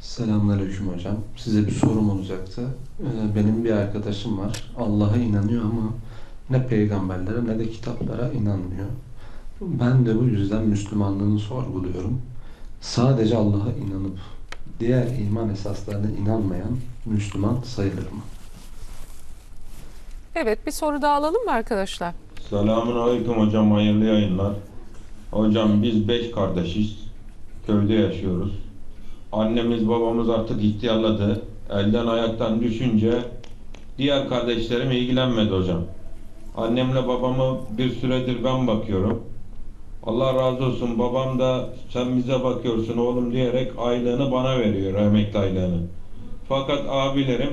Selamünaleyküm hocam. Size bir sorum olacaktı. Ee, Benim bir arkadaşım var. Allah'a inanıyor ama ne peygamberlere ne de kitaplara inanmıyor. Ben de bu yüzden Müslümanlığını sorguluyorum. Sadece Allah'a inanıp diğer iman esaslarına inanmayan Müslüman sayılır mı? Evet bir soru daha alalım mı arkadaşlar? Selamun Aleyküm hocam, hayırlı yayınlar. Hocam biz beş kardeşiz. Köyde yaşıyoruz. Annemiz babamız artık ihtiyarladı. Elden ayaktan düşünce diğer kardeşlerim ilgilenmedi hocam. Annemle babamı bir süredir ben bakıyorum. Allah razı olsun babam da sen bize bakıyorsun oğlum diyerek aylığını bana veriyor emekli aylığını. Fakat abilerim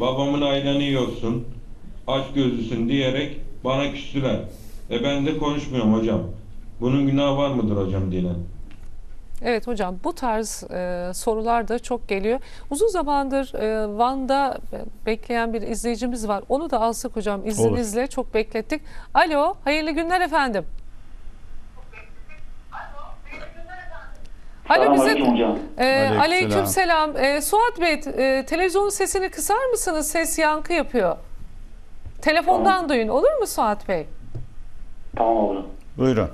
babamın aylığını yiyorsun aç gözlüsün diyerek bana küstüler. E ben de konuşmuyorum hocam. Bunun günahı var mıdır hocam dinen? Evet hocam bu tarz e, sorular da çok geliyor. Uzun zamandır e, Van'da e, bekleyen bir izleyicimiz var. Onu da alsak hocam izninizle çok beklettik. Alo hayırlı günler efendim. Alo bize e, aleyküm selam. E, Suat Bey e, televizyonun sesini kısar mısınız? Ses yankı yapıyor. Telefondan duyun olur mu Suat Bey? Tamam hocam. Buyurun.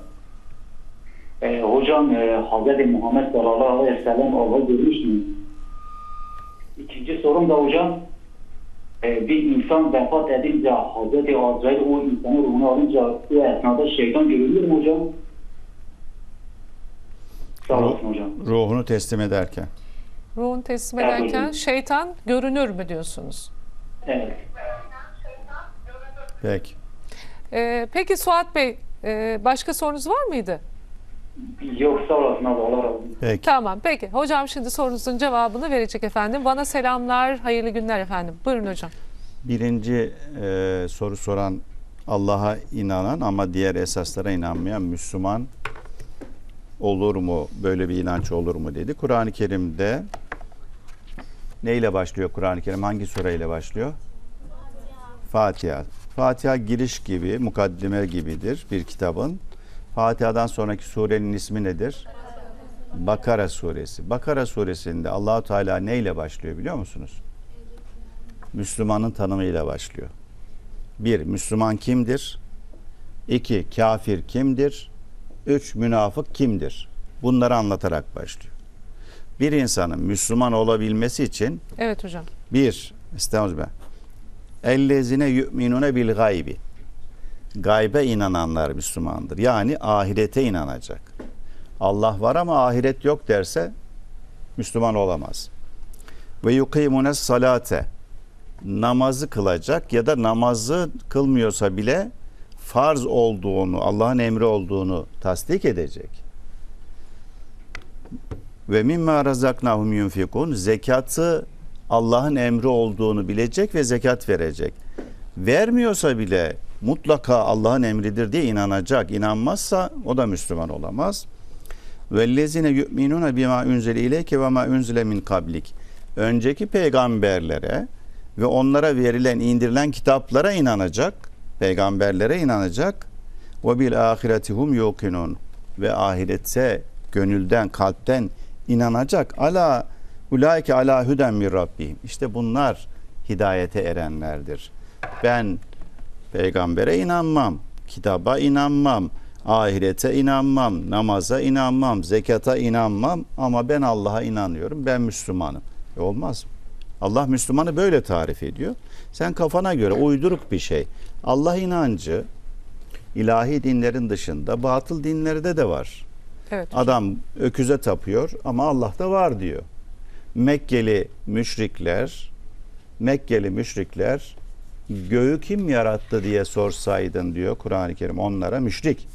Ee, hocam e, Hz. Muhammed sallallahu aleyhi ve sellem Allah'ı görmüştüm. İkinci sorum da hocam e, bir insan vefat edince Hz. Azrail o insanın ruhunu alınca o esnada şeytan görülür mü hocam? Sağ olasın hocam. Ruhunu teslim ederken. Ruhunu teslim Evet, ederken hocam. şeytan görünür mü diyorsunuz? Evet. Peki. Ee, peki Suat Bey, e, başka sorunuz var mıydı? Yok sağ olasın abi Allah razı olsun. Peki. Tamam, peki. Hocam şimdi sorunuzun cevabını verecek efendim. Bana selamlar, hayırlı günler efendim. Buyurun hocam. Birinci e, soru soran Allah'a inanan ama diğer esaslara inanmayan Müslüman olur mu? Böyle bir inanç olur mu dedi. Kur'an-ı Kerim'de neyle başlıyor Kur'an-ı Kerim? Hangi sureyle başlıyor? Fatiha. Fatiha giriş gibi, mukaddime gibidir bir kitabın. Fatiha'dan sonraki surenin ismi nedir? Bakara suresi. Bakara suresinde Allahu Teala neyle başlıyor biliyor musunuz? Müslümanın tanımıyla başlıyor. Bir, Müslüman kimdir? İki, kafir kimdir? Üç, münafık kimdir? Bunları anlatarak başlıyor. Bir insanın Müslüman olabilmesi için Evet hocam. bir, estağfurullah. Ellezine yu'minune bil gaybi. Gaybe inananlar Müslümandır. Yani ahirete inanacak. Allah var ama ahiret yok derse Müslüman olamaz. Ve yukimune salate. Namazı kılacak ya da namazı kılmıyorsa bile farz olduğunu, Allah'ın emri olduğunu tasdik edecek. Ve mimma razaknahum yunfikun zekatı Allah'ın emri olduğunu bilecek ve zekat verecek. Vermiyorsa bile mutlaka Allah'ın emridir diye inanacak. İnanmazsa o da Müslüman olamaz. Vellezine yu'minuna bima unzile ileyke ve ma unzile min kablik. Önceki peygamberlere ve onlara verilen indirilen kitaplara inanacak. Peygamberlere inanacak. Ve bil ahiretihum yuqinun. Ve ahirete gönülden, kalpten inanacak. Ala ulaike ala huden min rabbihim. İşte bunlar hidayete erenlerdir. Ben peygambere inanmam, kitaba inanmam, ahirete inanmam, namaza inanmam, zekata inanmam ama ben Allah'a inanıyorum. Ben Müslümanım. E olmaz mı? Allah Müslümanı böyle tarif ediyor. Sen kafana göre uyduruk bir şey. Allah inancı ilahi dinlerin dışında batıl dinlerde de var. Evet. Adam öküze tapıyor ama Allah da var diyor. Mekkeli müşrikler Mekkeli müşrikler göğü kim yarattı diye sorsaydın diyor Kur'an-ı Kerim onlara müşrik.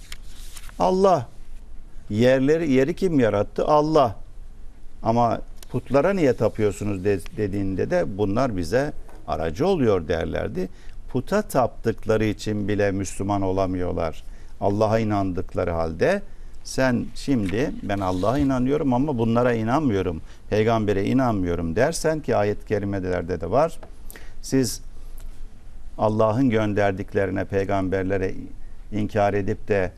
Allah. Yerleri yeri kim yarattı? Allah. Ama putlara niye tapıyorsunuz de- dediğinde de bunlar bize aracı oluyor derlerdi. Puta taptıkları için bile Müslüman olamıyorlar. Allah'a inandıkları halde sen şimdi ben Allah'a inanıyorum ama bunlara inanmıyorum. Peygambere inanmıyorum dersen ki ayet-i kerimelerde de var. Siz Allah'ın gönderdiklerine, peygamberlere inkar edip de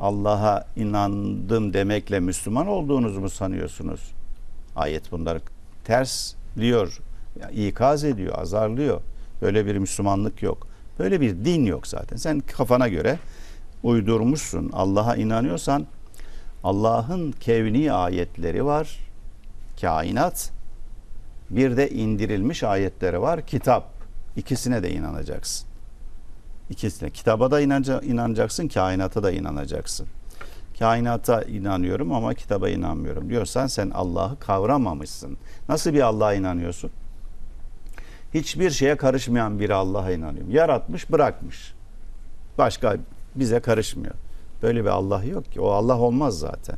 Allah'a inandım demekle Müslüman olduğunuzu mu sanıyorsunuz? Ayet bunları tersliyor, ikaz ediyor, azarlıyor. Böyle bir Müslümanlık yok. Böyle bir din yok zaten. Sen kafana göre uydurmuşsun. Allah'a inanıyorsan Allah'ın kevni ayetleri var. Kainat. Bir de indirilmiş ayetleri var. Kitap. İkisine de inanacaksın. İkisine. Kitaba da inanca- inanacaksın, kainata da inanacaksın. Kainata inanıyorum ama kitaba inanmıyorum diyorsan sen Allah'ı kavramamışsın. Nasıl bir Allah'a inanıyorsun? Hiçbir şeye karışmayan bir Allah'a inanıyorum. Yaratmış, bırakmış. Başka bize karışmıyor. Böyle bir Allah yok ki. O Allah olmaz zaten.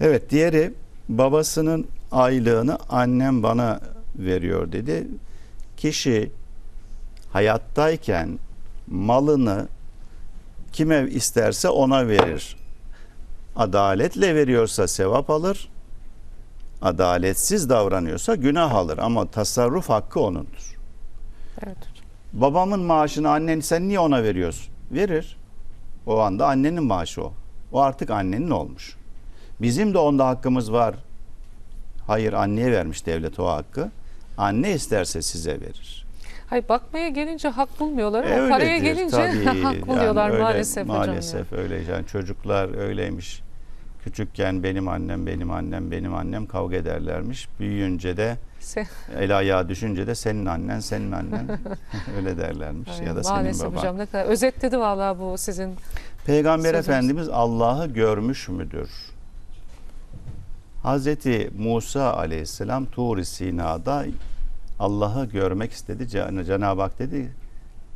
Evet, diğeri babasının aylığını annem bana veriyor dedi. Kişi hayattayken malını kime isterse ona verir. Adaletle veriyorsa sevap alır. Adaletsiz davranıyorsa günah alır ama tasarruf hakkı onundur. Evet hocam. Babamın maaşını annen sen niye ona veriyorsun? Verir. O anda annenin maaşı o. O artık annenin olmuş. Bizim de onda hakkımız var. Hayır anneye vermiş devlet o hakkı. Anne isterse size verir. Hayır bakmaya gelince hak bulmuyorlar ama Öyledir, paraya gelince tabii. hak buluyorlar Yani öyle, maalesef hocam. ya. Maalesef öyle. Yani çocuklar öyleymiş. Küçükken benim annem, benim annem, benim annem kavga ederlermiş. Büyüyünce de Se- el ayağa düşünce de senin annen, senin annen öyle derlermiş. ya da senin maalesef baban. hocam ne kadar özetledi vallahi bu sizin Peygamber Sözünüz. Efendimiz Allah'ı görmüş müdür? Hazreti Musa aleyhisselam Tur-i Sina'da Allah'ı görmek istedi. Cenab-ı Hak dedi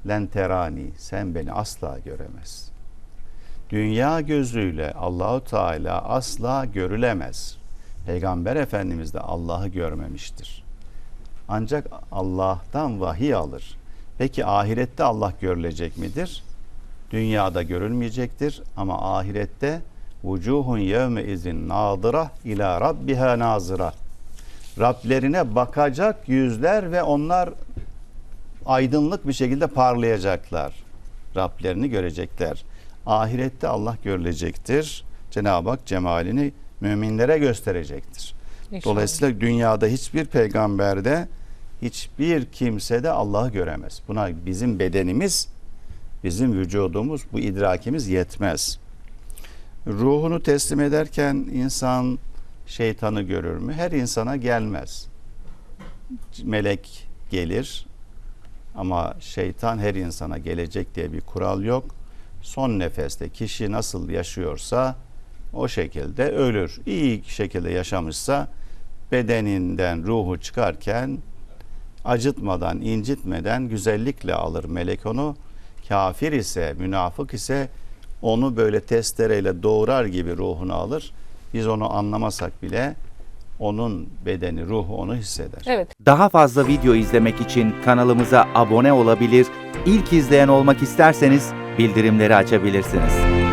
len terani sen beni asla göremezsin. Dünya gözüyle Allahu Teala asla görülemez. Peygamber Efendimiz de Allah'ı görmemiştir. Ancak Allah'tan vahiy alır. Peki ahirette Allah görülecek midir? Dünyada görülmeyecektir ama ahirette vucuhun yevme izin nadıra ila rabbiha nazıra. Rablerine bakacak yüzler ve onlar aydınlık bir şekilde parlayacaklar. Rablerini görecekler. Ahirette Allah görülecektir. Cenab-ı Hak cemalini müminlere gösterecektir. inşallah. Dolayısıyla dünyada hiçbir peygamberde hiçbir kimse de Allah'ı göremez. Buna bizim bedenimiz, bizim vücudumuz, bu idrakimiz yetmez. Ruhunu teslim ederken insan şeytanı görür mü? Her insana gelmez. Melek gelir ama şeytan her insana gelecek diye bir kural yok. Son nefeste kişi nasıl yaşıyorsa o şekilde ölür. İyi şekilde yaşamışsa bedeninden ruhu çıkarken acıtmadan, incitmeden güzellikle alır melek onu. Kafir ise, münafık ise onu böyle testereyle doğrar gibi ruhunu alır. Biz onu anlamasak bile onun bedeni, ruhu onu hisseder. Evet Daha fazla video izlemek için kanalımıza abone olabilir, ilk izleyen olmak isterseniz bildirimleri açabilirsiniz.